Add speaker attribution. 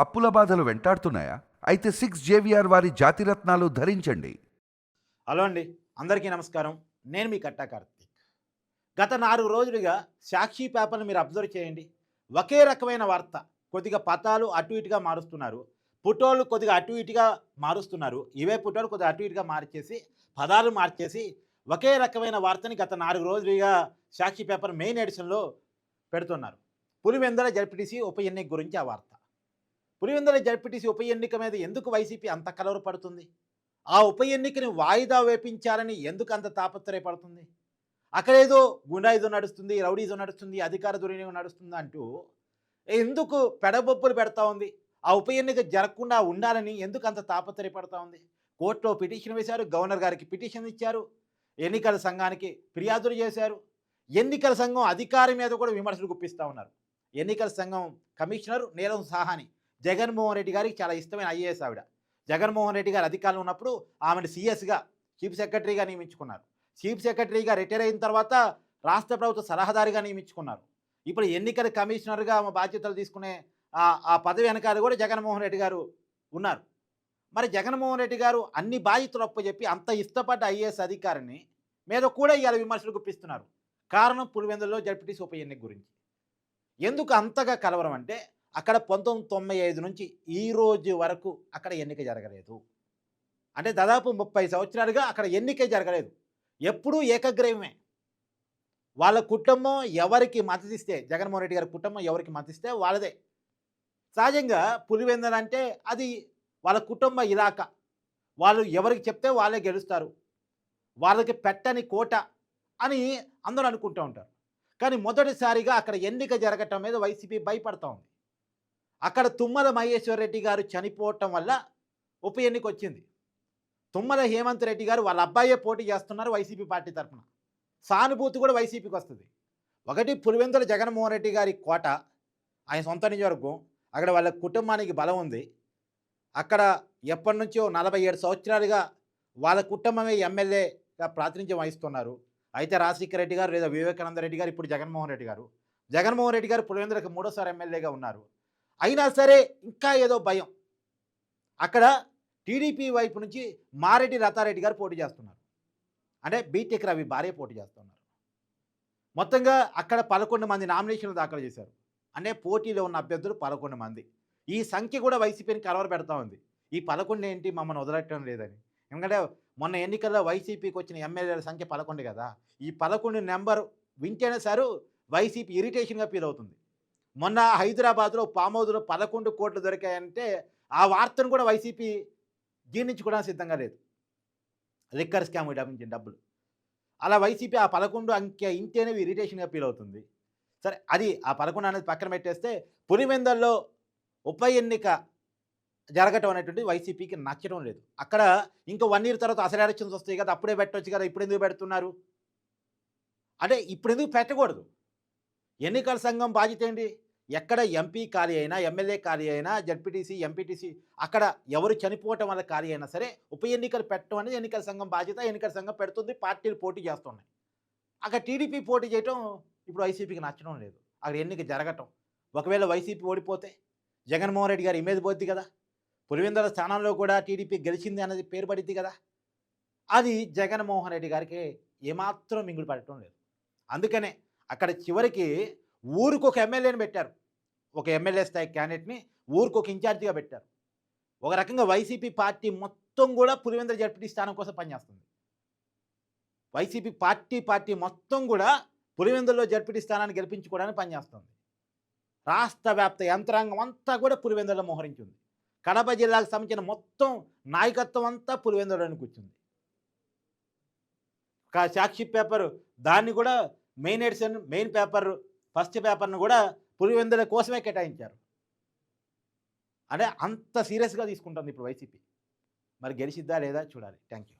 Speaker 1: అప్పుల బాధలు వెంటాడుతున్నాయా? అయితే సిక్స్ జేవిఆర్ వారి జాతిరత్నాలు ధరించండి.
Speaker 2: హలో అండి. అందరికీ నమస్కారం. నేను మీ కట్టా కార్తీక్. గత నాలుగు రోజులుగా సాక్షి పేపర్ని మీరు అబ్జర్వ్ చేయండి. ఒకే రకమైన వార్త కొద్దిగా పతాలు అటు ఇటుగా మారుస్తున్నారు. పుటోలు కొద్దిగా అటు ఇటుగా మారుస్తున్నారు. ఇవే పుటోలు కొద్దిగా అటు ఇటుగా మార్చేసి పదాలు మార్చేసి ఒకే రకమైన వార్తని గత నాలుగు రోజులుగా సాక్షి పేపర్ మెయిన్ ఎడిషన్లో పెడుతున్నారు. పులివెందల జడ్పీటీసీ ఉప ఎన్నిక గురించి ఆ వార్త. పులివెందుల జడ్పీటీసీ ఉప ఎన్నిక మీద ఎందుకు వైసీపీ అంత కలవరపడుతుంది ఆ ఉప ఎన్నికని వాయిదా వేపించాలని ఎందుకు అంత తాపత్రయపడుతుంది? అక్కడేదో గుండాయిజం నడుస్తుంది రౌడీజం నడుస్తుంది అధికార దుర్వినియోగం నడుస్తుంది అంటూ ఎందుకు పెడబొప్పులు పెడతా ఉంది? ఆ ఉప ఎన్నిక జరగకుండా ఉండాలని ఎందుకు అంత తాపత్రయపడతా ఉంది? కోర్టులో పిటిషన్ వేశారు గవర్నర్ గారికి పిటిషన్ ఇచ్చారు ఎన్నికల సంఘానికి ఫిర్యాదులు చేశారు. ఎన్నికల సంఘం అధికారి మీద కూడా విమర్శలు గుప్పిస్తూ ఉన్నారు. ఎన్నికల సంఘం కమిషనర్ నీలం సాహాని జగన్మోహన్ రెడ్డి గారికి చాలా ఇష్టమైన ఐఏఎస్ ఆవిడ. జగన్మోహన్ రెడ్డి గారు అధికారంలో ఉన్నప్పుడు ఆమెను సీఎస్గా చీఫ్ సెక్రటరీగా నియమించుకున్నారు. చీఫ్ సెక్రటరీగా రిటైర్ అయిన తర్వాత రాష్ట్ర ప్రభుత్వ సలహాదారిగా నియమించుకున్నారు. ఇప్పుడు ఎన్నికల కమిషనర్గా ఆమె బాధ్యతలు తీసుకునే ఆ- ఆ పదవి వెనకాల కూడా జగన్మోహన్ రెడ్డి గారు ఉన్నారు. మరి జగన్మోహన్ రెడ్డి గారు అన్ని బాధ్యతలు అప్పచెప్పి అంత ఇష్టపడ్డ ఐఏఎస్ అధికారిని మీద కూడా ఇవాళ విమర్శలు గుప్పిస్తున్నారు. కారణం పులివెందులలో జడ్పీటీసీ ఉప ఎన్నిక గురించి. ఎందుకు అంతగా కలవరం అంటే అక్కడ పంతొమ్మిది తొంభై ఐదు నుంచి ఈ రోజు వరకు అక్కడ ఎన్నిక జరగలేదు. అంటే దాదాపు ముప్పై సంవత్సరాలుగా అక్కడ ఎన్నికే జరగలేదు. ఎప్పుడూ ఏకగ్రీవమే. వాళ్ళ కుటుంబం ఎవరికి మద్దతిస్తే జగన్మోహన్ రెడ్డి గారి కుటుంబం ఎవరికి మద్దతిస్తే వాళ్ళదే. సహజంగా పులివెందల అంటే అది వాళ్ళ కుటుంబ ఇలాక. వాళ్ళు ఎవరికి చెప్తే వాళ్ళే గెలుస్తారు. వాళ్ళకి పెట్టని కోట అని అందరూ అనుకుంటూ ఉంటారు. కానీ మొదటిసారిగా అక్కడ ఎన్నిక జరగటం మీద వైసీపీ భయపడతా ఉంది. అక్కడ తుమ్మల మహేశ్వర్ రెడ్డి గారు చనిపోవటం వల్ల ఉప ఎన్నిక వచ్చింది. తుమ్మల హేమంత్ రెడ్డి గారు వాళ్ళ అబ్బాయే పోటీ చేస్తున్నారు వైసీపీ పార్టీ తరఫున సానుభూతి కూడా వైసీపీకి వస్తుంది. ఒకటి పులివెందుల జగన్మోహన్ రెడ్డి గారి కోట ఆయన సొంత నియోజకవర్గం. అక్కడ వాళ్ళ కుటుంబానికి బలం ఉంది. అక్కడ ఎప్పటి నుంచో నలభై ఏడు సంవత్సరాలుగా వాళ్ళ కుటుంబమే ఎమ్మెల్యేగా ప్రాతినిధ్యం వహిస్తున్నారు. అయితే రాజశేఖర రెడ్డి గారు లేదా వివేకానంద రెడ్డి గారు ఇప్పుడు జగన్మోహన్ రెడ్డి గారు. జగన్మోహన్ రెడ్డి గారు పులివెందులకు మూడోసారి ఎమ్మెల్యేగా ఉన్నారు. అయినా సరే ఇంకా ఏదో భయం. అక్కడ టీడీపీ వైపు నుంచి మారెడ్డి రతారెడ్డి గారు పోటీ చేస్తున్నారు. అంటే బీటెక్ రవి భార్య పోటీ చేస్తున్నారు. మొత్తంగా అక్కడ పదకొండు మంది నామినేషన్లు దాఖలు చేశారు. అంటే పోటీలో ఉన్న అభ్యర్థులు పదకొండు మంది. ఈ సంఖ్య కూడా వైసీపీని కలవర పెడతా ఉంది. ఈ పదకొండు ఏంటి మమ్మల్ని వదలటం లేదని. ఎందుకంటే మొన్న ఎన్నికల్లో వైసీపీకి వచ్చిన ఎమ్మెల్యేల సంఖ్య పదకొండు కదా. ఈ పదకొండు నెంబర్ వింటేనే సారు వైసీపీ ఇరిటేషన్గా ఫీల్ అవుతుంది. మొన్న హైదరాబాద్లో పామోదులో పదకొండు కోట్లు దొరికాయంటే ఆ వార్తను కూడా వైసీపీ జీర్ణించుకోవడానికి సిద్ధంగా లేదు. లిక్కర్ స్కామ్ డబ్బించిన డబ్బులు. అలా వైసీపీ ఆ పదకొండు అంకె ఇంటేనే ఇరిటేషన్గా ఫీల్ అవుతుంది. సరే అది ఆ పదకొండు అనేది పక్కన పెట్టేస్తే పులివెందల్లో ఉప ఎన్నిక జరగటం అనేటువంటి వైసీపీకి నచ్చడం లేదు. అక్కడ ఇంకా వన్ ఇయర్ తర్వాత అసలు ఎలక్షన్స్ వస్తాయి కదా అప్పుడే పెట్టవచ్చు కదా ఇప్పుడు ఎందుకు పెడుతున్నారు? అంటే ఇప్పుడు ఎందుకు పెట్టకూడదు? ఎన్నికల సంఘం బాధ్యత ఏంటి? ఎక్కడ ఎంపీ ఖాళీ అయినా ఎమ్మెల్యే ఖాళీ అయినా జడ్పీటీసీ ఎంపీటీసీ అక్కడ ఎవరు చనిపోవటం వల్ల ఖాళీ అయినా సరే ఉప ఎన్నికలు పెట్టడం అనేది ఎన్నికల సంఘం బాధ్యత. ఎన్నికల సంఘం పెడుతుంది పార్టీలు పోటీ చేస్తున్నాయి అక్కడ టీడీపీ పోటీ చేయటం ఇప్పుడు వైసీపీకి నచ్చడం లేదు. అక్కడ ఎన్నిక జరగటం. ఒకవేళ వైసీపీ ఓడిపోతే జగన్మోహన్ రెడ్డి గారు ఇమేజ్ పోద్ది కదా? పులివెందుల స్థానంలో కూడా టీడీపీ గెలిచింది అనేది పేరు పడింది కదా? అది జగన్మోహన్ రెడ్డి గారికి ఏమాత్రం మింగుడు పడటం లేదు. అందుకనే అక్కడ చివరికి ఊరికి ఒక ఎమ్మెల్యేని పెట్టారు. ఒక ఎమ్మెల్యే స్థాయి క్యాండిడేట్ని ఊరికి ఒక ఇన్ఛార్జిగా పెట్టారు. ఒక రకంగా వైసీపీ పార్టీ మొత్తం కూడా పులివెందుల జడ్పీటీ స్థానం కోసం పనిచేస్తుంది. వైసీపీ పార్టీ పార్టీ మొత్తం కూడా పులివెందుల్లో జడ్పీటీ స్థానాన్ని గెలిపించుకోవడానికి పనిచేస్తుంది. రాష్ట్ర వ్యాప్త యంత్రాంగం అంతా కూడా పులివెందులో మోహరించింది. కడప జిల్లాకు సంబంధించిన మొత్తం నాయకత్వం అంతా పులివెందులోని కూర్చుంది. ఒక సాక్షి పేపర్ దాన్ని కూడా main edition main paper first పేపర్ను కూడా పులివెందుల కోసమే కేటాయించారు. అంటే అంత సీరియస్గా తీసుకుంటుంది ఇప్పుడు వైసీపీ. మరి గెలిచిద్దా లేదా చూడాలి. Thank you